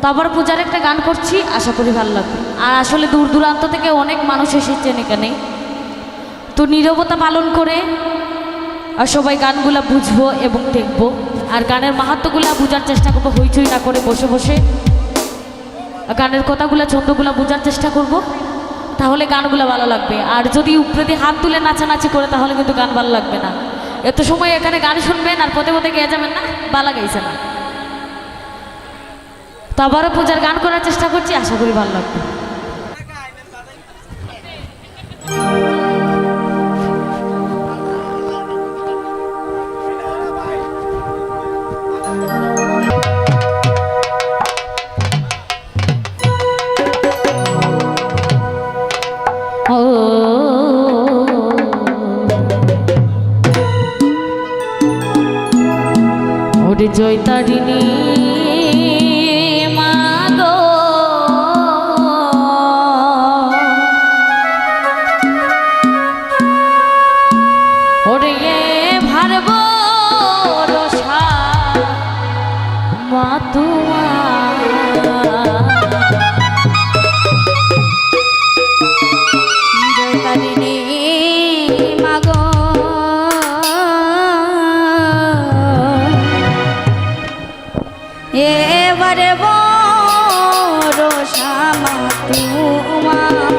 তো আবার পূজার একটা গান করছি, আশা করি ভালো লাগবে। আর আসলে দূর দূরান্ত থেকে অনেক মানুষ এসেছেন এখানে। তো নীরবতা পালন করে, আর সবাই গানগুলা বুঝব এবং দেখব। আর গানের মাহাত্মগুলা বোঝার চেষ্টা করব, হইচই না করে বসে বসে। গানের কথাগুলো, ছন্দগুলো বোঝার চেষ্টা করব, তাহলে গানগুলো ভালো লাগবে। আর যদি উপরে দিয়ে হাত তুলে নাচানাচি করে, তাহলে কিন্তু গান ভালো লাগবে না। এত সময় এখানে গান শুনবেন আর পথে পথে গেয়ে যাবেন না ভালো গাইছে না। তো আবারও পূজার গান করার চেষ্টা করছি আশা করি ভালো লাগবে। ওরে এবারে বড় শ্যামা তোমার।